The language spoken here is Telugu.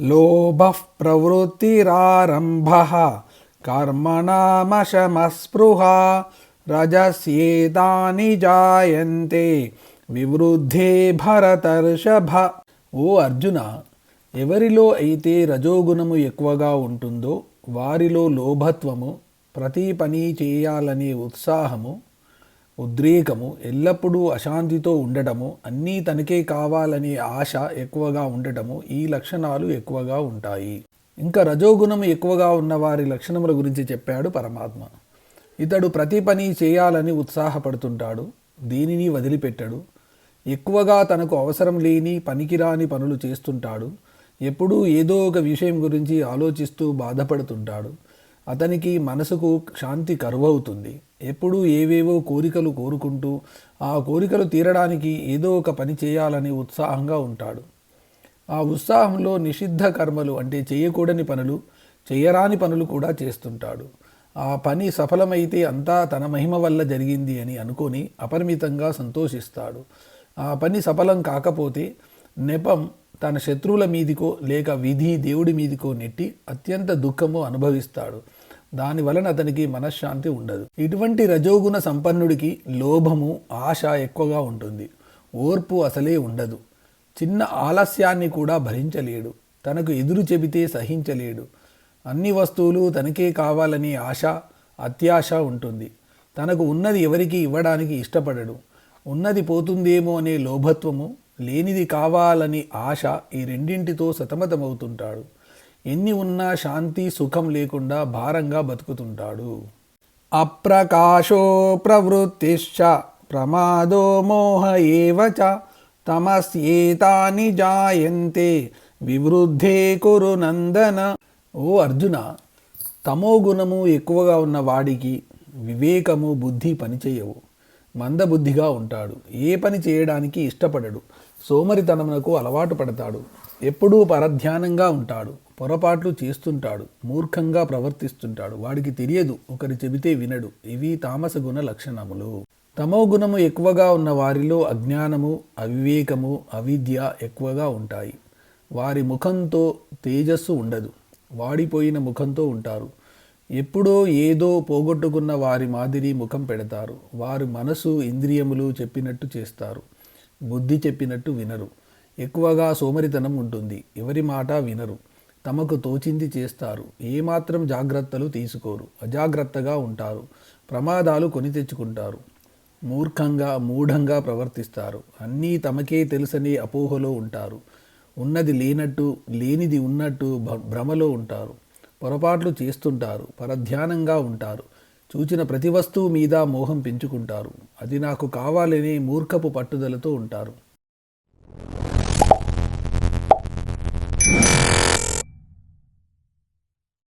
లోభ ప్రవృత్తిరారంభ కర్మణమశమస్పృహ రజస్యేతాని జాయంతే వివృద్ధే భరతర్షభ. ఓ అర్జున ఎవరిలో అయితే రజోగుణము ఎక్కువగా ఉంటుందో వారిలో లోభత్వము ప్రతి పని చేయాలనే ఉత్సాహము ఉద్రేకము ఎల్లప్పుడూ అశాంతితో ఉండటము అన్నీ తనకే కావాలనే ఆశ ఎక్కువగా ఉండటము ఈ లక్షణాలు ఎక్కువగా ఉంటాయి. ఇంకా రజోగుణము ఎక్కువగా ఉన్న వారి లక్షణముల గురించి చెప్పాడు పరమాత్మ. ఇతడు ప్రతి పని చేయాలని ఉత్సాహపడుతుంటాడు దీనిని వదిలిపెట్టడు. ఎక్కువగా తనకు అవసరం లేని పనికిరాని పనులు చేస్తుంటాడు. ఎప్పుడూ ఏదో ఒక విషయం గురించి ఆలోచిస్తూ బాధపడుతుంటాడు. అతనికి మనసుకు శాంతి కరువవుతుంది. ఎప్పుడూ ఏవేవో కోరికలు కోరుకుంటూ ఆ కోరికలు తీరడానికి ఏదో ఒక పని చేయాలని ఉత్సాహంగా ఉంటాడు. ఆ ఉత్సాహంలో నిషిద్ధ కర్మలు అంటే చేయకూడని పనులు చేయరాని పనులు కూడా చేస్తుంటాడు. ఆ పని సఫలమైతే అంతా తన మహిమ వల్ల జరిగింది అని అనుకొని అపరిమితంగా సంతోషిస్తాడు. ఆ పని సఫలం కాకపోతే నెపం తన శత్రువుల మీదికో లేక విధి దేవుడి మీదికో నెట్టి అత్యంత దుఃఖము అనుభవిస్తాడు. దాని వలన అతనికి మనశ్శాంతి ఉండదు. ఇటువంటి రజోగుణ సంపన్నుడికి లోభము ఆశ ఎక్కువగా ఉంటుంది. ఓర్పు అసలే ఉండదు. చిన్న ఆలస్యాన్ని కూడా భరించలేడు. తనకు ఎదురు చెబితే సహించలేడు. అన్ని వస్తువులు తనకే కావాలనే ఆశ అత్యాశ ఉంటుంది. తనకు ఉన్నది ఎవరికి ఇవ్వడానికి ఇష్టపడడు. ఉన్నది పోతుందేమో అనే లోభత్వము లేనిది కావాలని ఆశ ఈ రెండింటితో సతమతమవుతుంటాడు. ఎన్ని ఉన్నా శాంతి సుఖం లేకుండా భారంగా బతుకుతుంటాడు. అప్రకాశో ప్రవృత్తిశ్చ ప్రమాదో మోహ ఏవచ తమస్యేతాని జాయంతే వివృద్ధే కురు నందన. ఓ అర్జున తమో గుణము ఎక్కువగా ఉన్న వాడికి వివేకము బుద్ధి పనిచేయవు. మందబుద్ధిగా ఉంటాడు. ఏ పని చేయడానికి ఇష్టపడడు. సోమరితనమునకు అలవాటు పడతాడు. ఎప్పుడూ పరధ్యానంగా ఉంటాడు. పొరపాట్లు చేస్తుంటాడు మూర్ఖంగా ప్రవర్తిస్తుంటాడు. వాడికి తెలియదు ఒకరి చెబితే వినడు. ఇవి తామస గుణ లక్షణములు. తమో గుణము ఎక్కువగా ఉన్న వారిలో అజ్ఞానము అవివేకము అవిద్య ఎక్కువగా ఉంటాయి. వారి ముఖంతో తేజస్సు ఉండదు. వాడిపోయిన ముఖంతో ఉంటారు. ఎప్పుడో ఏదో పోగొట్టుకున్న వారి మాదిరి ముఖం పెడతారు. వారి మనసు ఇంద్రియములు చెప్పినట్టు చేస్తారు. బుద్ధి చెప్పినట్టు వినరు. ఎక్కువగా సోమరితనం ఉంటుంది. ఎవరి మాట వినరు. తమకు తోచింది చేస్తారు. ఏమాత్రం జాగ్రత్తలు తీసుకోరు. అజాగ్రత్తగా ఉంటారు. ప్రమాదాలు కొని తెచ్చుకుంటారు. మూర్ఖంగా మూఢంగా ప్రవర్తిస్తారు. అన్నీ తమకే తెలుసని అపోహలో ఉంటారు. ఉన్నది లేనట్టు లేనిది ఉన్నట్టు భ్రమలో ఉంటారు. పొరపాట్లు చేస్తుంటారు. పరధ్యానంగా ఉంటారు. చూచిన ప్రతి వస్తువు మీద మోహం పెంచుకుంటారు. అది నాకు కావాలనే మూర్ఖపు పట్టుదలతో ఉంటారు.